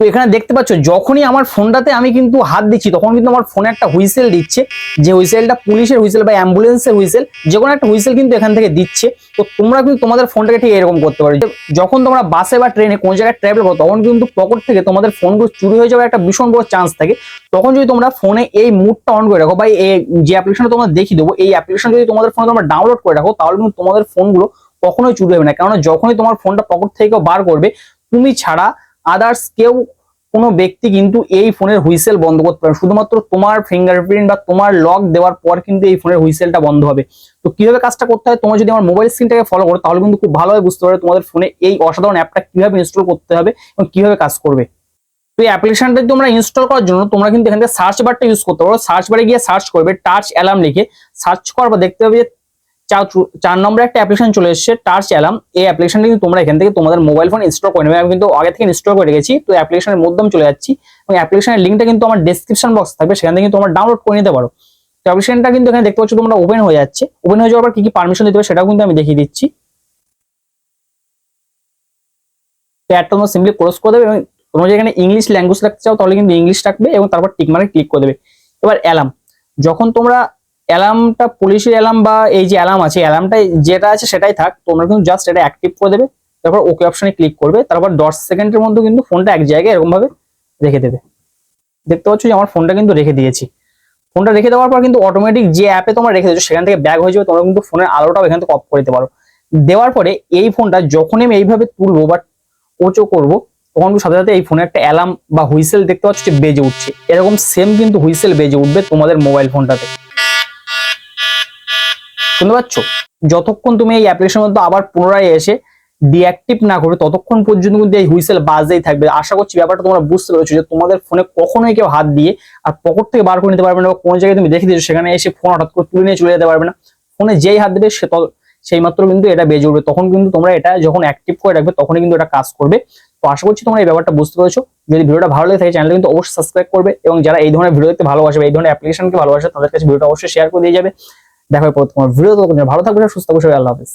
তো এখানে দেখতে পাচ্ছ, যখনই আমার ফোনটাতে আমি কিন্তু হাত দিচ্ছি, তখন কিন্তু আমার ফোনে একটা হুইসেল দিচ্ছে, যে হুইসেলটা পুলিশের হুইসেল বা অ্যাম্বুলেন্সের হুইসেল যে কোনো একটা হুইসেল কিন্তু এখান থেকে দিচ্ছে। তো তোমরা কিন্তু তোমাদের ফোনটাকে ঠিক এরকম করতে পারো যখন তোমরা বাসে বা ট্রেনে কোন জায়গায় ট্রাভেল করো, তখন কিন্তু পকেট থেকে তোমাদের ফোনগুলো চুরি হয়ে যাওয়ার একটা ভীষণ বড় চান্স থাকে। তখন যদি তোমরা ফোনে এই মুডটা অন করে রাখো বা এই, যে অ্যাপ্লিকেশনটা তোমরা দেখিয়ে দেবো, এই অ্যাপ্লিকেশন যদি তোমাদের ফোনে তোমরা ডাউনলোড করে রাখো, তাহলে কিন্তু তোমাদের ফোনগুলো কখনোই চুরি হবে না। কেননা যখনই তোমার ফোনটা পকেট থেকে বার করবে, তুমি ছাড়া আদার্স কেউ কোনো ব্যক্তি কিন্তু এই ফোনের হুইসেল বন্ধ করতে পারে। শুধুমাত্র তোমার ফিঙ্গারপ্রিন্ট বা তোমার লক দেওয়ার পর কিন্তু এই ফোনের হুইসেলটা বন্ধ হবে। তো কীভাবে কাজটা করতে হয়? তোমার যদি আমার মোবাইল স্ক্রিনটাকে ফলো করো, তাহলে কিন্তু খুব ভালোভাবে বুঝতে পারবে তোমাদের ফোনে এই অসাধারণ অ্যাপটা কীভাবে ইনস্টল করতে হবে এবং কীভাবে কাজ করবে। তো এই অ্যাপ্লিকেশনটা তোমরা ইনস্টল করার জন্য, তোমরা কিন্তু এখান থেকে সার্চ বারটা ইউজ করতে পারো। সার্চ বারে গিয়ে সার্চ করবে টাচ অ্যালার্ম লিখে। সার্চ পর দেখতে পাবে যে চার নম্বরে একটা অ্যাপ্লিকেশন চলে এসেছে টার্চ অ্যালাম এই অ্যাপ্লিকেশনটা কিন্তু তোমরা এখান থেকে তোমাদের মোবাইল ফোন ইনস্টল করে নেবে। আমি কিন্তু আগে থেকে ইনস্টল করে রেখেছি, তো অ্যাপ্লিকেশনের মধ্যে চলে যাচ্ছি। এবং অ্যাপ্লিকেশনের লিঙ্কটা কিন্তু আমার ডেসক্রিপশন বক্স থাকবে, সেখান থেকে তোমরা ডাউনলোড করে নিতে পারো। তো অ্যাপ্লিকেশনটা কিন্তু এখানে দেখতে পাচ্ছ তোমরা ওপেন হয়ে যাচ্ছে। ওপেন হয়ে যাওয়ার পর কি কি পারমিশন দিতে হবে সেটাও কিন্তু আমি দেখিয়ে দিচ্ছি। তো অ্যাডটা তোমরা সিম্পলি ক্লোজ করে দেবে এবং তোমরা যদি এখানে ইংলিশ ল্যাঙ্গুয়েজ রাখতে চাও, তাহলে কিন্তু ইংলিশ রাখবে এবং তারপর টিক মার্কে ক্লিক করে দেবে। এবার অ্যালাম যখন তোমরা অ্যালার্মটা, পুলিশের অ্যালার্ম বা এই যে অ্যালার্ম আছে অ্যালার্মটা যেটা আছে সেটাই থাক তোমরা কিন্তু জাস্ট এটা অ্যাক্টিভ করে দেবে, তারপর ওকে অপশনে ক্লিক করবে, তারপর দশ সেকেন্ডের মধ্যে কিন্তু ফোনটা এক জায়গায় এরকম ভাবে রেখে দেবে। দেখতে পাচ্ছ যে আমার ফোনটা কিন্তু রেখে দিয়েছি। ফোনটা রেখে দেওয়ার পর কিন্তু অটোমেটিক যে অ্যাপে তোমরা রেখে দিয়েছ সেখান থেকে ব্যাগ হয়ে যাবে, তোমরা কিন্তু ফোনের আলোটাও এখান থেকে অফ করে দিতে পারো। দেওয়ার পরে এই ফোনটা যখনই আমি এইভাবে তুলবো বা ওচো করব, তখন সাথে সাথে এই ফোনে একটা অ্যালার্ম বা হুইসেল দেখতে পাচ্ছ যে বেজে উঠছে। এরকম সেম কিন্তু হুইসেল বেজে উঠবে তোমাদের মোবাইল ফোনটাতে শুনতে পাচ্ছ? যতক্ষণ তুমি এই অ্যাপ্লিকেশনের মধ্যে আবার পুনরায় এসে ডিঅ্যাক্টিভ না করবে ততক্ষণ পর্যন্ত কিন্তু এই হুইসেল বাজতেই থাকবে। আশা করছি ব্যাপারটা তোমরা বুঝতে পেরেছ যে তোমাদের ফোনে কখনোই কেউ হাত দিয়ে আর পকেট থেকে বার করে নিতে পারবে না বা কোনো জায়গায় তুমি দেখে দিয়েছ, সেখানে এসে ফোন হঠাৎ করে তুলে নিয়ে চলে যেতে পারবে না। ফোনে যেই হাত দেবে সে সেই মাত্র কিন্তু এটা বেজে উঠবে। তখন কিন্তু তোমরা এটা যখন অ্যাক্টিভ করে রাখবে, তখনই কিন্তু এটা কাজ করবে। তো আশা করছি তোমরা এই ব্যাপারটা বুঝতে পেরেছ। যদি ভিডিওটা ভালো লাগে থাকে চ্যানেলটা কিন্তু অবশ্যই সাবস্ক্রাইব করবে এবং যারা এই ধরনের ভিডিও দেখতে ভালোবাসে এই ধরনের অ্যাপ্লিকেশনকে ভালোবাসে, তাদের কাছে ভিডিওটা অবশ্যই শেয়ার করে দিয়ে যাবে। দেখা হবে তোমার ভিডিও তো ভালো থাকবে সুস্থ থাকবে আল্লাহ হাফিজ।